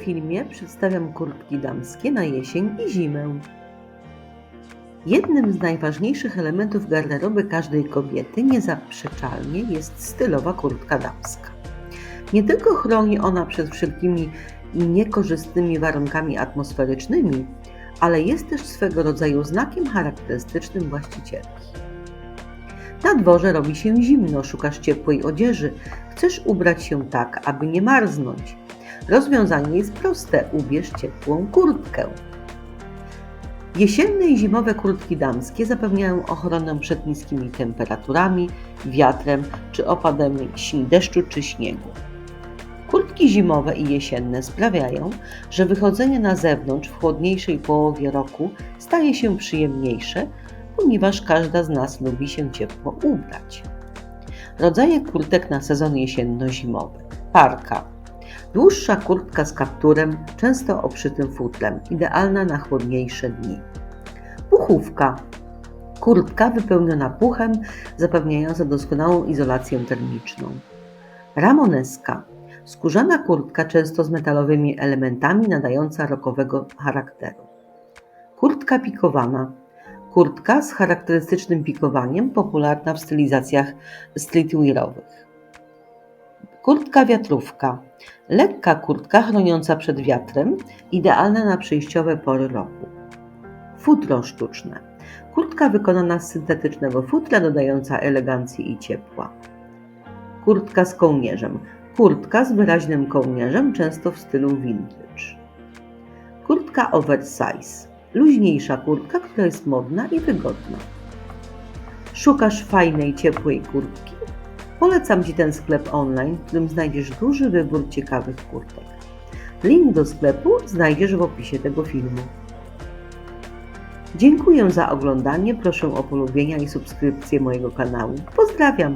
filmie przedstawiam kurtki damskie na jesień i zimę. Jednym z najważniejszych elementów garderoby każdej kobiety niezaprzeczalnie jest stylowa kurtka damska. Nie tylko chroni ona przed wszelkimi niekorzystnymi warunkami atmosferycznymi, ale jest też swego rodzaju znakiem charakterystycznym właścicielki. Na dworze robi się zimno, szukasz ciepłej odzieży, chcesz ubrać się tak, aby nie marznąć. Rozwiązanie jest proste: ubierz ciepłą kurtkę. Jesienne i zimowe kurtki damskie zapewniają ochronę przed niskimi temperaturami, wiatrem czy opadami deszczu czy śniegu. Kurtki zimowe i jesienne sprawiają, że wychodzenie na zewnątrz w chłodniejszej połowie roku staje się przyjemniejsze, ponieważ każda z nas lubi się ciepło ubrać. Rodzaje kurtek na sezon jesienno-zimowy. Parka. Dłuższa kurtka z kapturem, często obszytym futrem, idealna na chłodniejsze dni. Puchówka. Kurtka wypełniona puchem, zapewniająca doskonałą izolację termiczną. Ramoneska. Skórzana kurtka, często z metalowymi elementami, nadająca rokowego charakteru. Kurtka pikowana. Kurtka z charakterystycznym pikowaniem, popularna w stylizacjach streetwearowych. Kurtka wiatrówka. Lekka kurtka chroniąca przed wiatrem, idealna na przejściowe pory roku. Futro sztuczne. Kurtka wykonana z syntetycznego futra, dodająca elegancji i ciepła. Kurtka z kołnierzem. Kurtka z wyraźnym kołnierzem, często w stylu vintage. Kurtka oversize. Luźniejsza kurtka, która jest modna i wygodna. Szukasz fajnej, ciepłej kurtki? Polecam Ci ten sklep online, w którym znajdziesz duży wybór ciekawych kurtek. Link do sklepu znajdziesz w opisie tego filmu. Dziękuję za oglądanie, proszę o polubienia i subskrypcję mojego kanału. Pozdrawiam!